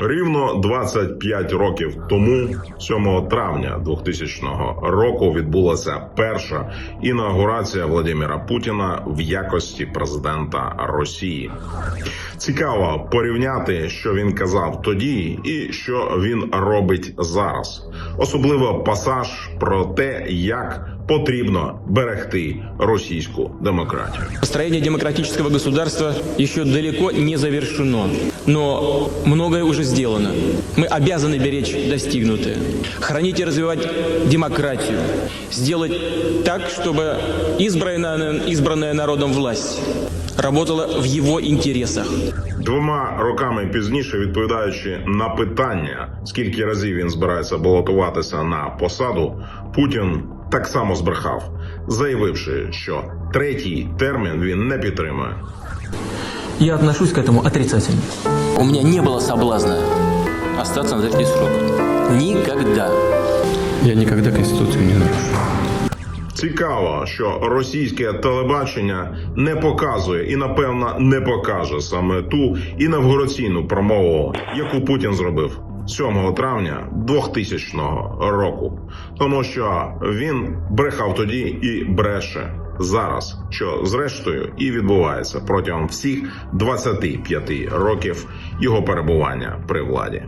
Рівно 25 років тому, 7 травня 2000 року, відбулася перша інаугурація Владимира Путіна в якості президента Росії. Цікаво порівняти, що він казав тоді, і що він робить зараз. Особливо пасаж про те, як потрібно берегти російську демократію. Построение демократического государства еще далеко не завершено, но многое уже сделано. Мы обязаны беречь достигнутое, хранить и развивать демократию, сделать так, чтобы избранная, избранная народом власть работала в его интересах. Двома роками пізніше, відповідаючи на питання, скільки разів він збирається балотуватися на посаду, Путін так само збрехав, заявивши, що третій термін він не підтримує. Я отношусь к этому отрицательно. У меня не было соблазна остаться на третий срок. Никогда. Я никогда Конституцию не нарушу. Цікаво, що російське телебачення не показує і напевно не покаже саме ту інавгураційну промову, яку Путін зробив 7 травня 2000 року, тому що він брехав тоді і бреше зараз, що зрештою і відбувається протягом всіх 25 років його перебування при владі.